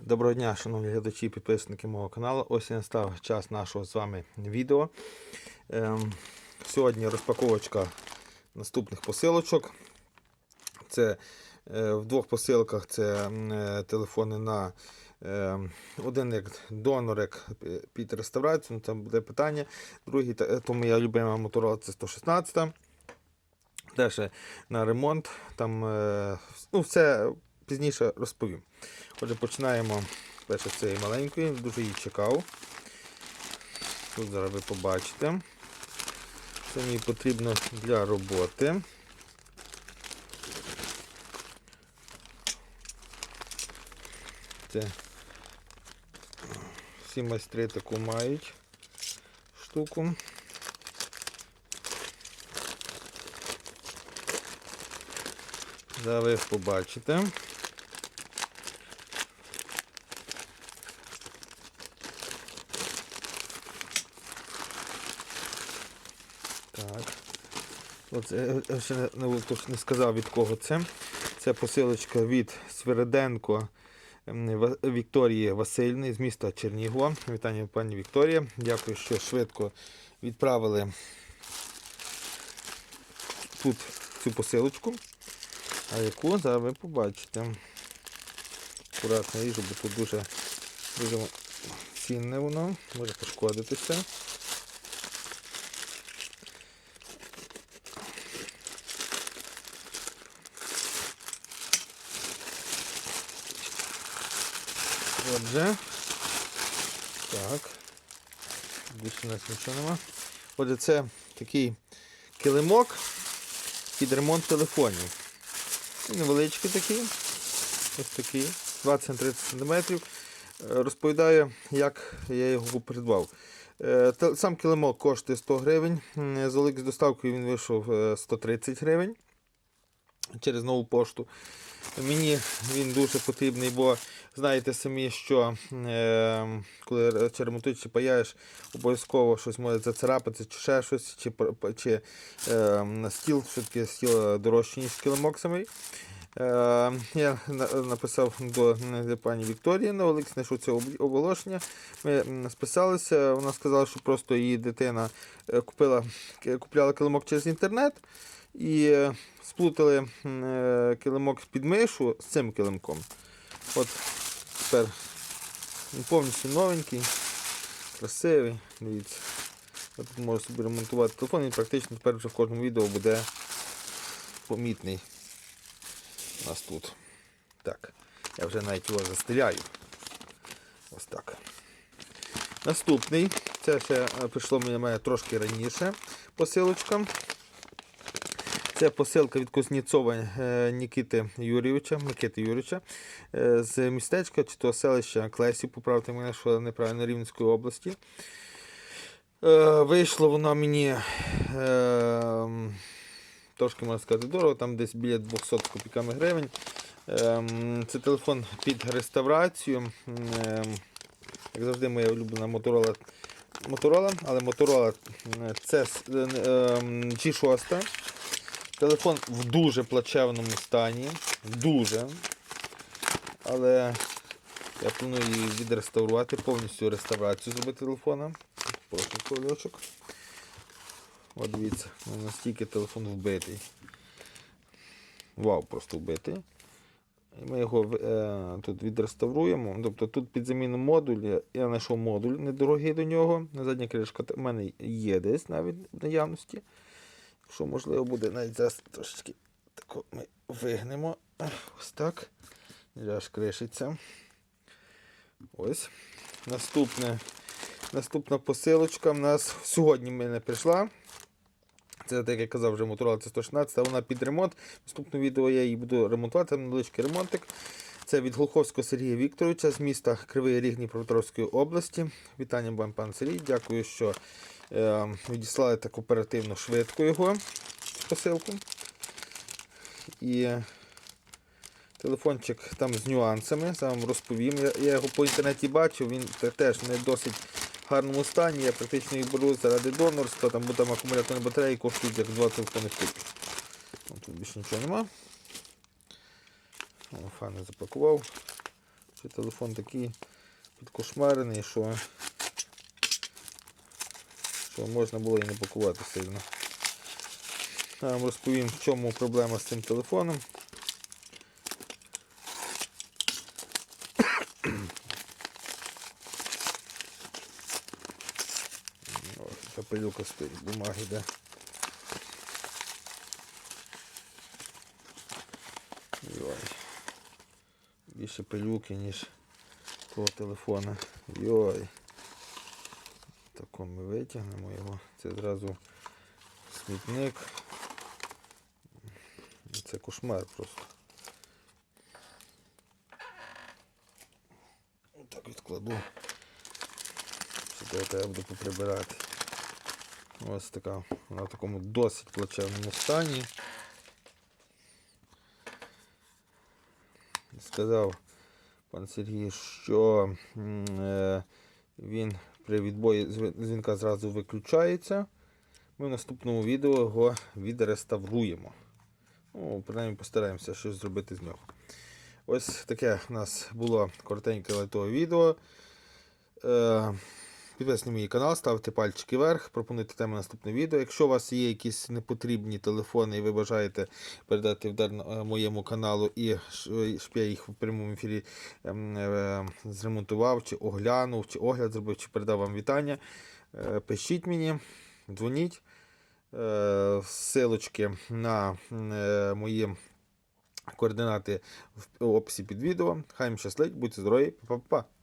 Доброго дня, шановні глядачі і підписники мого каналу. Ось і настав час нашого з вами відео. Ем, сьогодні розпаковочка наступних посилочок. Це е, в двох посилках це е, телефони на е, один як донор, під реставрацію, ну, там буде питання. Другий, е, то моя любима Motorola це 116. Теж на ремонт. Там е, ну, все пізніше розповім. Отже, починаємо перше з цієї маленької, дуже її чекав. Тут зараз ви побачите. Це мені потрібно для роботи. Це всі майстри таку мають штуку. Зараз ви побачите. Так. Оце я ще не, сказав від кого це. Це посилочка від Свириденко Вікторії Васильівни з міста Чернігова. Вітання пані Вікторія. Дякую, що швидко відправили тут цю посилочку. А яку зараз ви побачите. Акуратно ріжу, бо тут дуже, дуже цінне воно, може пошкодитися. Отже. Так. Більше у нас нічого нема. Отже, це такий килимок під ремонт телефонів. Невеличкий такий. Ось такий. 20-30 см. Розповідаю, як я його придбав. Е, Сам килимок коштує 100 гривень. З з доставкою він вийшов е, 130 гривень через нову пошту. Мені він дуже потрібний, бо знаєте самі, що е, коли чи ремонтуєш, чи паяєш, обов'язково щось може зацарапати, чи ще щось, чи, чи е, на стіл, все-таки стіл дорожчий, ніж килимок самий. Е, я написав до е, пані Вікторії на Олексі, знайшов це оголошення. Ми списалися, вона сказала, що просто її дитина е, купила, купляла килимок через інтернет і е, сплутали е, килимок під мишу з цим килимком. От тепер він повністю новенький, красивий. Дивіться. Я тут можу собі ремонтувати телефон, він практично тепер вже в кожному відео буде помітний. У нас тут. Так, я вже навіть його застеляю. Ось так. Наступний. Це ще е, прийшло мені трошки раніше посилочка. Це посилка від Кузнєцова е, Нікіти Юрійовича, Микити Юрійовича е, з містечка чи то селища Клесі, поправте мене, що неправильно Рівненської області. Е, Вийшло воно мені трошки можна сказати дорого, там десь біля 200 з копійками гривень. Це телефон під реставрацію. Як завжди, моя улюблена Motorola, Motorola але е, це с- е, ем, G6. Телефон в дуже плачевному стані. Дуже. Але я планую її відреставрувати, повністю реставрацію зробити телефона. Прошу кольочок. От дивіться, настільки телефон вбитий. Вау, просто вбитий. І ми його е, тут відреставруємо. Тобто тут під заміну модуля я знайшов модуль недорогий до нього. На задня кришка в мене є десь навіть в наявності. Якщо можливо буде, навіть зараз трошечки тако ми вигнемо. Ось так. Аж кришиться. Ось. Наступне, наступна посилочка в нас сьогодні в мене прийшла. Це, як я казав, вже Motorola це 116, а вона під ремонт. В наступному відео я її буду ремонтувати, невеличкий ремонтик. Це від Глуховського Сергія Вікторовича з міста Кривий Ріг Дніпропетровської області. Вітання вам, пан Сергій. Дякую, що відіслали так оперативно швидко його посилку. І телефончик там з нюансами, зараз вам розповім. Я, його по інтернеті бачив, він теж не досить в гарному стані. Я практично їх беру заради донорства, там, бо там акумуляторні батареї коштують як два телефони купи. Тут більше нічого нема. Файно запакував. Телефон такий підкошмарений, що, що можна було і не пакувати сильно. Я вам розповім, в чому проблема з цим телефоном. Ось, стоїть, бумаги йде. Більше пилюки, ніж того телефона. Йой. Тако ми витягнемо його. Це зразу смітник. Це кошмар просто. Отак відкладу. Що треба буде поприбирати. Ось така, вона в такому досить плачевному стані. Сказав пан Сергій, що е, він при відбої дзвінка зразу виключається. Ми в наступному відео його відреставруємо. Ну, принаймні постараємося щось зробити з нього. Ось таке у нас було коротеньке лайтове відео. Е, Підписуйтесь на мій канал, ставте пальчики вверх, пропонуйте тему на наступне відео. Якщо у вас є якісь непотрібні телефони і ви бажаєте передати в е, моєму каналу і щоб я їх в прямому ефірі ем, е, зремонтував, чи оглянув, чи огляд зробив, чи передав вам вітання, е, пишіть мені, дзвоніть. Е, Силочки на е, мої координати в описі під відео. Хай їм щастить, будьте здорові, па-па-па.